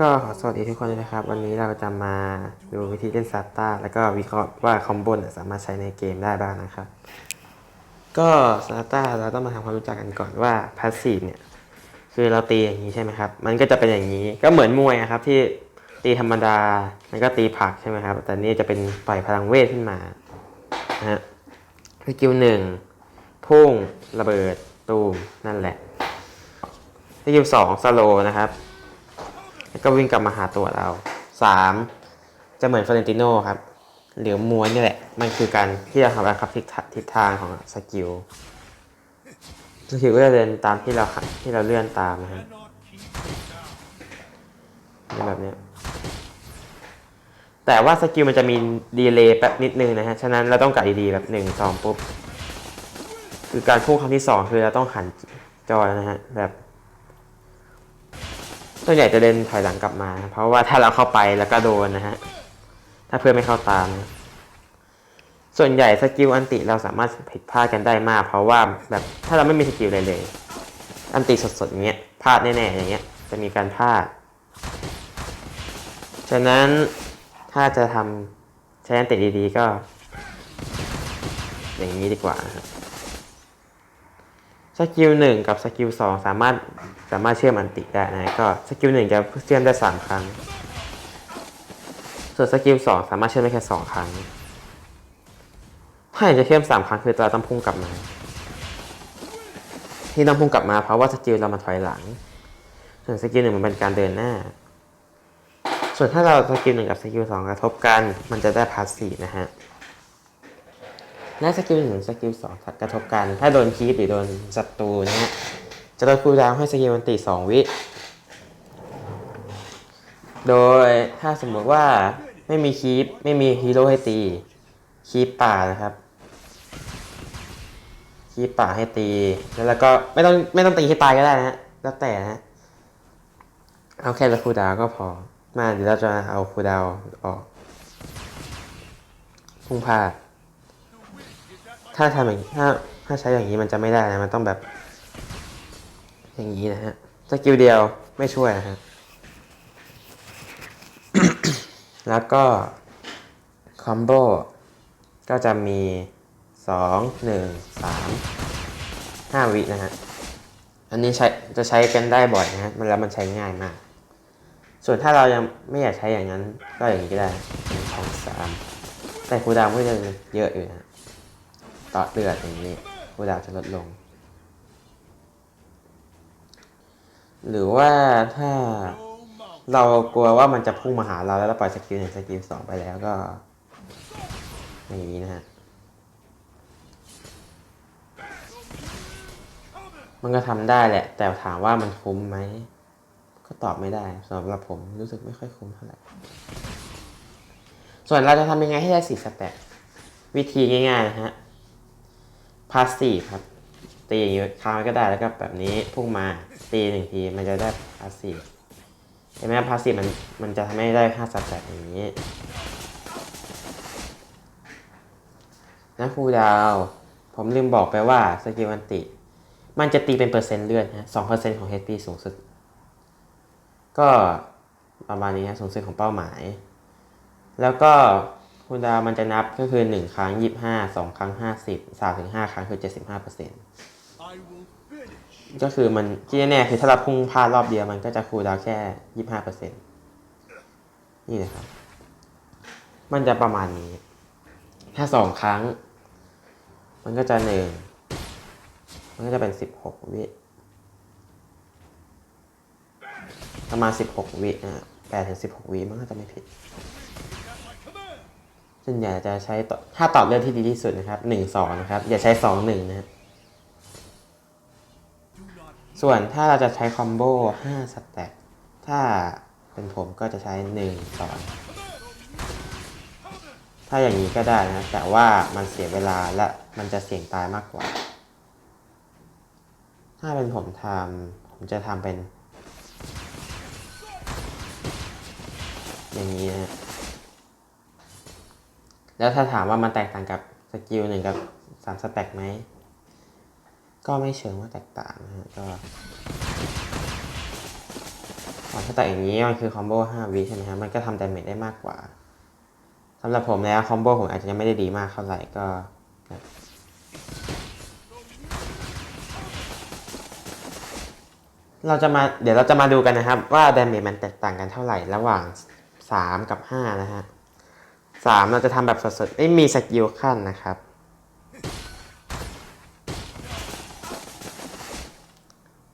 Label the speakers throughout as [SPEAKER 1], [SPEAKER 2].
[SPEAKER 1] ก็ขอสวัสดีทุกคนด้วยนะครับ วันนี้เราจะมาดูวิธีเล่นซาต้าแล้วก็วิเคราะห์ว่าคอมโบนสามารถใช้ในเกมได้บ้างนะครับ ก็ซาต้าเราต้องมาทำความรู้จักกันก่อนว่าพาสซีฟเนี่ยคือเราตีอย่างนี้ใช่ไหมครับ มันก็จะเป็นอย่างนี้ก็เหมือนมวยครับที่ตีธรรมดามันก็ตีผักใช่ไหมครับ แต่นี่จะเป็นปล่อยพลังเวทขึ้นมานะฮะสกิลหนึ่งพุ่งระเบิดตูมนั่นแหละสกิลสองสโลนะครับ แล้วก็วิ่งกลับมาหาตัวเราสามจะเหมือนฟลอเรนติโนครับหรือม้วนนี่แหละ มันคือการที่เราทำการคับทิศทางทิศทางของสกิลสกิลก็จะเดินตามที่เราที่เราเลื่อนตามนะฮะเนี่ยแบบนี้แต่ว่าสกิลมันจะมีดีเลย์แป๊บนิดนึงนะฮะ ฉะนั้นเราต้องกะดีๆแบบหนึ่งสองปุ๊บ คือการพุ่งครั้งที่สองคือเราต้องหันจอนะฮะแบบ ส่วนใหญ่จะเดินถอยหลังกลับมา เพราะว่าถ้าเราเข้าไปแล้วก็โดนนะฮะ ถ้าเพื่อนไม่เข้าตาม ส่วนใหญ่สกิลอันติเราสามารถผิดพลาดกันได้มาก เพราะว่าแบบถ้าเราไม่มีสกิลอะไรเลย อันติสดๆอย่างเงี้ยพลาดแน่ๆอย่างเงี้ย จะมีการพลาดฉะนั้นถ้าจะทำใช้อันติดีๆก็ อย่างนี้ดีกว่านะครับสกิลหนึ่งกับสกิลสองสามารถ สามารถเชื่อมอันติได้นะก็สกิลหนึ่งจะเชื่อมได้สามครั้ง ส่วนสกิลสองสามารถเชื่อมได้แค่สองครั้ง ถ้าอยากจะเชื่อมสามครั้งคือเราต้องพุ่งกลับมา ที่ต้องพุ่งกลับมาเพราะว่าสกิลเรามาถอยหลัง ส่วนสกิลหนึ่งมันเป็นการเดินหน้า ส่วนถ้าเราสกิลหนึ่งกับสกิลสองกระทบกัน มันจะได้พาสซีนะฮะและสกิลหนึ่งสกิลสองกระทบกัน ถ้าโดนคีปหรือโดนศัตรูนะฮะ จะลดคูลดาวน์ให้สกิลมันตีสองวิ โดยถ้าสมมติว่าไม่มีคีปไม่มีฮีโร่ให้ตี คีปป่านะครับ คีปป่าให้ตี แล้วก็ไม่ต้องไม่ต้องตีให้ตายก็ได้นะฮะแล้วแต่นะ เอาแค่ละคูลดาวน์ก็พอ มาเดี๋ยวเราจะเอาคูลดาวน์ออกพุ่งพลาดถ้าทำอย่างถ้าถ้าใช้อย่างนี้มันจะไม่ได้นะ มันต้องแบบ อย่างนี้นะฮะสกิลเดียวไม่ช่วยนะฮะแล้วก็คอมโบก็จะมีสองหนึ่งสามห้าวินะฮะ อันนี้ใช้จะใช้กันได้บ่อยนะฮะ มันแล้วมันใช้ง่ายมาก ส่วนถ้าเรายังไม่อยากใช้อย่างนั้น ก็อย่างนี้ก็ได้หนึ่งสองสามแต่คูดาวน์ก็จะเยอะอยู่นะต่อเดือดอย่างนี้คูดาวน์จะลดลง หรือว่าถ้าเรากลัวว่ามันจะพุ่งมาหาเราแล้วเราปล่อยสกิลหนึ่งสกิลสองไปแล้วก็อย่างนี้นะฮะมันก็ทำได้แหละ แต่ถามว่ามันคุ้มไหม ก็ตอบไม่ได้สำหรับผมรู้สึกไม่ค่อยคุ้มเท่าไหร่ส่วนเราจะทำยังไงให้ได้สี่สแต็กวิธีง่ายๆนะฮะพาสซีฟครับตีอย่างนี้ค้างก็ได้แล้วก็แบบนี้พุ่งมา ตีหนึ่งทีมันจะได้พาสซีฟเห็นไหมพาสซีฟมันมันจะทำให้ได้ห้าสแต็กอย่างนี้นะครูดาว ผมลืมบอกไปว่าสกิลอันติ มันจะตีเป็นเปอร์เซ็นต์เลือดฮะสองเปอร์เซ็นต์ของ HP สูงสุด ก็ประมาณนี้ฮะสูงสุดของเป้าหมาย แล้วก็คูดาวมันจะนับก็คือ 1 ครั้ง 25 2 ครั้ง 50 3ถึง5ครั้งคือ 75เปอร์เซ็นต์ ก็คือมันที่แน่ๆคือถ้าเราพุ่งพลาดรอบเดียวมันก็จะคูลดาวแค่25เปอร์เซ็นต์นี่นะครับ มันจะประมาณนี้ ถ้า2ครั้ง มันก็จะ1มันก็จะเป็น16วิประมาณ16วินะ8ถึง16วิมันก็จะไม่ผิดส่วนใหญ่จะใช้ถ้าตอบเรื่องที่ดีที่สุดนะครับหนึ่งสองนะครับ อย่าใช้สองหนึ่งนะฮะ ส่วนถ้าเราจะใช้คอมโบห้าสแต็กถ้าเป็นผมก็จะใช้หนึ่อถ้าอย่างนี้ก็ได้นะ แต่ว่ามันเสียเวลาและมันจะเสี่ยงตายมากกว่า ถ้าเป็นผมทำผมจะทำเป็น อย่างนี้นะฮะแล้วถ้าถามว่ามันแตกต่างกับสกิลหนึ่งกับสามสแต็กไหม ก็ไม่เชิงว่าแตกต่างนะฮะก็ก็อถ้าแต่อย่างนี้มันคือคอมโบ5วิใช่ไหมครับมันก็ทำดาเมจได้มากกว่าสำหรับผมแล้วคอมโบผมอาจจะยังไม่ได้ดีมากเท่าไหร่ก็เราจะมาเดี๋ยวเราจะมาดูกันนะครับ ว่าดาเมจมันแตกต่างกันเท่าไหร่ระหว่าง 3 กับ 5 นะฮะ3เราจะทำแบบสดๆไม่มีสกิลขั้นนะครับ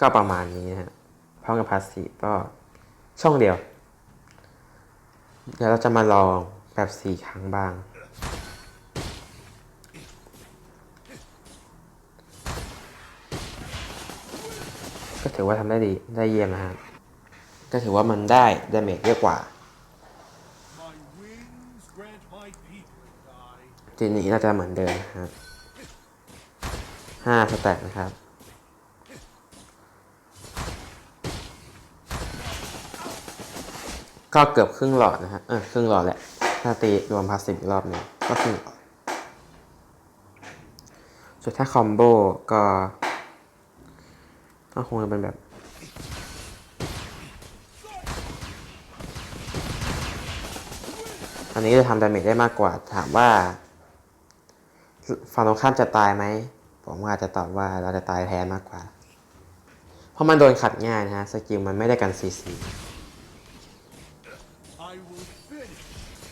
[SPEAKER 1] ก็ประมาณนี้นะพร้อมกับพาสซีฟก็ช่องเดียว เดี๋ยวเราจะมาลองแบบ4ครั้งบ้าง ก็ถือว่าทำได้ดีได้เยี่ยมนะฮะก็ถือว่ามันได้ดาเมจเยอะกว่าทีนี้เราจะเหมือนเดิมนะครับห้าสแต็กนะครับ ก็เกือบครึ่งหลอดนะฮะเออครึ่งหลอดแหละ ถ้าตีรวมพาสซีฟอีกรอบหนึ่งก็ครึ่งหลอดส่วนถ้าคอมโบก็ก็คงจะเป็นแบบอันนี้จะทำดาเมจได้มากกว่า ถามว่าฝั่งตรงข้ามจะตายไหม ผมว่าจะตอบว่าเราจะตายแทนมากกว่า เพราะมันโดนขัดง่ายนะฮะ สกิลมันไม่ได้กันซีซี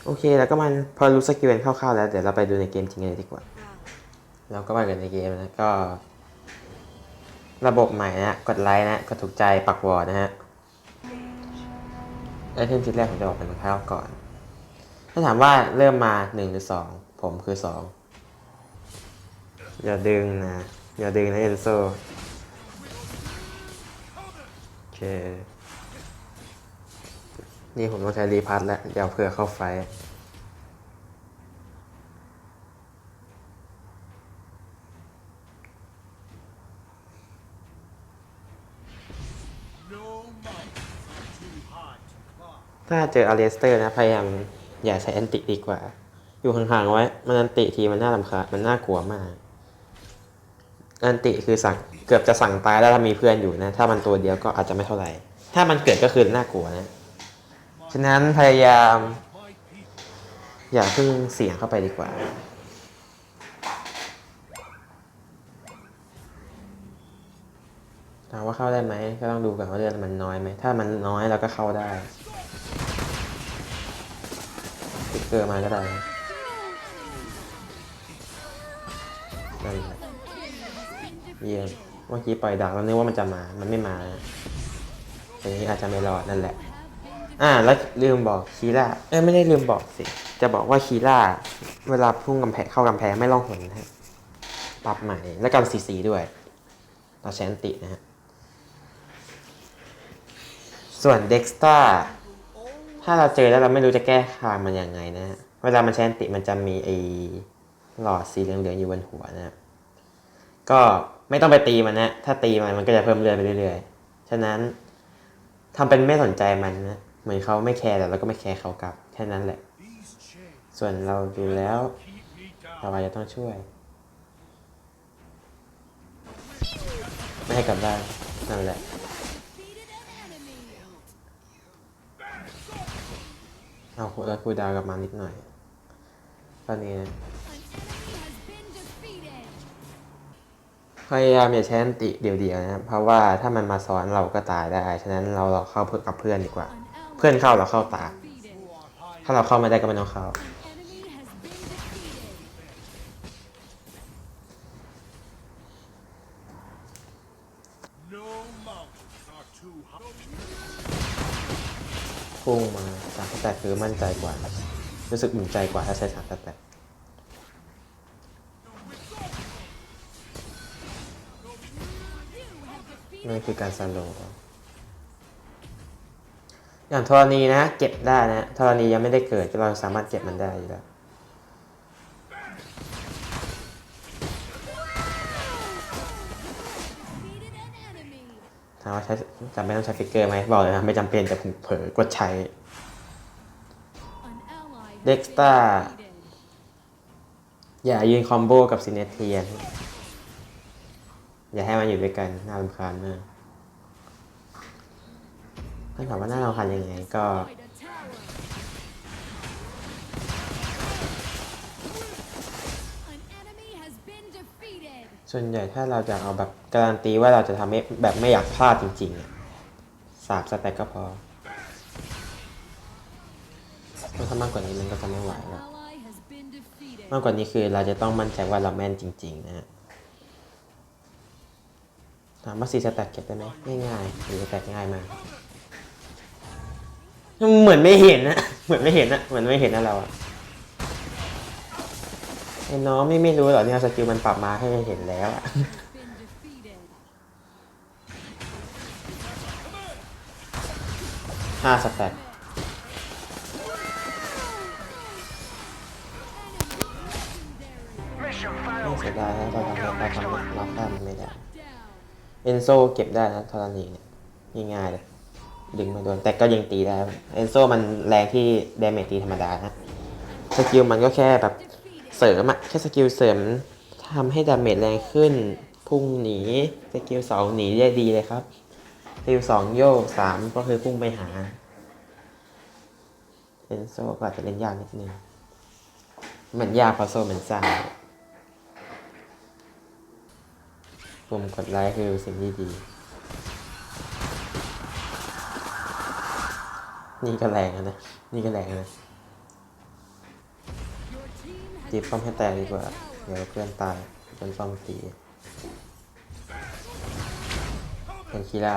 [SPEAKER 1] โอเค แล้วก็มันพอรู้สกิลกันคร่าวๆแล้ว เดี๋ยวเราไปดูในเกมจริงกันเลยดีกว่า เราก็ไปกันในเกมนะก็ ระบบใหม่นะกดไลค์นะกดถูกใจปักวอร์ดนะฮะไอเทมชิ้นแรกผมจะบอกเป็นรองเท้าก่อน ถ้าถามว่าเริ่มมาหนึ่งหรือสองผมคือสองอย่าดึงนะ อย่าดึงนะเอนโซโอเค นี่ผมต้องใช้รีพัทแล้วเดี๋ยวเผื่อเข้าไฟ ถ้าเจออาเลสเตอร์นะ พยายามอย่าใช้แอนติดีกว่า อยู่ห่างๆไว้ มันอนติทีมันน่ารำคาญมันน่ากลัวมากอันติคือสั่งเกือบจะสั่งตายแล้วถ้ามีเพื่อนอยู่นะ ถ้ามันตัวเดียวก็อาจจะไม่เท่าไหร่ ถ้ามันเกิดก็คือน่ากลัวนะ ฉะนั้นพยายาม อย่าเพิ่งเสียงเข้าไปดีกว่า ถามว่าเข้าได้ไหม ก็ต้องดูก่อนว่าเลือดมันน้อยไหม ถ้ามันน้อยเราก็เข้าได้ติ๊กเกอร์มาก็ได้นั่นแหละเยี่ยมเมื่อกี้ปล่อยดักแล้วนึกว่ามันจะมา มันไม่มานะแต่นี้อาจจะไม่รอดนั่นแหละ อ่า แล้วลืมบอกคีร่าเอ้ยไม่ได้ลืมบอกสิ จะบอกว่าคีร่า เวลาพุ่งกำแพงเข้ากำแพงไม่ล่องหนนะฮะปรับใหม่และกันซีซีด้วย เราใช้อันตินะฮะ ส่วนเด็กสตาถ้าเราเจอแล้วเราไม่รู้จะแก้ทางมันยังไงนะฮะ เวลามันใช้อันติมันจะมีไอ้หลอดสีเหลืองๆอยู่บนหัวนะฮะก็ไม่ต้องไปตีมันนะ ถ้าตีมันมันก็จะเพิ่มเลือดไปเรื่อยๆ ฉะนั้นทำเป็นไม่สนใจมันนะ เหมือนเขาไม่แคร์แต่เราก็ไม่แคร์เขากลับ แค่นั้นแหละ ส่วนเราดูแล้วเรา
[SPEAKER 2] down
[SPEAKER 1] จะต้องช่วย ไม่ให้กลับบ้านนั่นแหละเอาแล้วคูดาวกลับมานิดหน่อยตอนนี้นะพยายามอย่าใช้อันติเดียวๆนะครับ เพราะว่าถ้ามันมาซ้อนเราก็ตายได้ ฉะนั้นเราเราเข้าเพื่อกับเพื่อนดีกว่า พื่อนเข้าเราเข้าตา ถ้าเราเข้าไม่ได้ก็ไม่ต้องเข้า พุ่งมาสามสแตกคือมั่นใจกว่า รู้สึกอุ่นใจกว่าถ้าใช้สามสแต็กนั่นคือการสโลว์ อย่างธรณีนะเก็บได้นะธรณียังไม่ได้เกิดเราสามารถเก็บมันได้อยู่แล้วถามว่าใช้จำเป็นต้องใช้ฟิกเกอร์ไหมบอกเลยนะ ไม่จำเป็นแต่ผมเผลอกดใช้ Dexter อย่ายืนคอมโบกับซินเนเทียน อย่าให้มันอยู่ด้วยกัน น่ารำคาญมาก ถ้าถามว่าน่ารำคาญยังไงก็ส่วนใหญ่ถ้าเราจะเอาแบบการันตีว่าเราจะทำแบบไม่อยากพลาดจริงๆอะสามสแต็กก็พอถ้ามากกว่านี้มันก็จะไม่ไหวแล้วมากกว่านี้คือเราจะต้องมั่นใจว่าเราแม่นจริง ๆ นะฮะถามว่าสี่สแต็กเก็บได้ไหมง่ายๆสี่สแต็กง่ายมาก เหมือนไม่เห็นนะเหมือนไม่เห็นนะเหมือนไม่เห็นนะเราอะไอ้น้องไม่ไม่รู้หรอเนี่ยสกิลมันปรับมาให้เห็นแล้วอะห้าสแต็กไม่เสียดายนะเราทำเราทำเราฆ่ามไม่ได้ เอนโซเก็บได้นะทอรานีเนี่ยง่ายๆเลย ดึงมาโดนแต่ก็ยังตีได้เอนโซมันแรงที่เดเมจตีธรรมดานะสกิลมันก็แค่แบบเสริมอะแค่สกิลเสริมทำให้ดาเมจแรงขึ้น พุ่งหนีสกิลสองหนีได้ดีเลยครับสกิลสองโยกสามก็คือพุ่งไปหาเอนโซก็อาจจะเล่นยากนิดนึงเหมือนยากพราะโซมันสั้นปุ่มกดไลค์คือสิ่งที่ดี นี่ก็แรงนะ นี่ก็แรงนะ
[SPEAKER 3] Your team has
[SPEAKER 1] ตีป้อมให้แตกดีกว่า เดี๋ยวเพื่อนตายเป็นป้อมตีเป็นคีร่า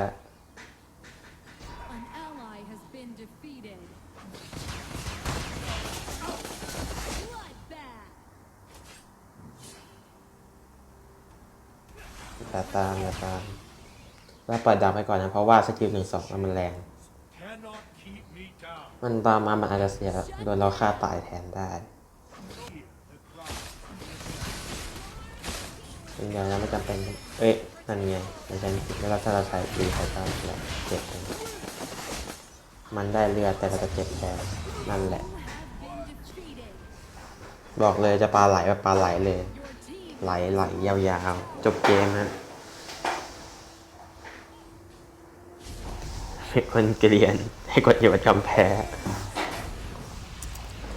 [SPEAKER 1] ตาตามตาตามแล้วปล่อยดาวไปก่อนนะ เพราะว่าสกิลหนึ่งสองมันแรง มันตามมามันอาจจะเสียโดนเราฆ่าตายแทนได้เป็นอย่างนั้นไม่จำเป็น เอ้ยนั่นไงมันจะผิดแล้วถ้าเราใช้ตีใช้ก็แล้วเจ็บมันได้เลือดแต่เราจะเจ็บแทนนั่นแหละ บอกเลยจะปลาไหลแบบปลาไหลเลย ไหลไหลยาวๆ จบเกมนะคนเกลียน ให้กดอยู่ประจำแพ้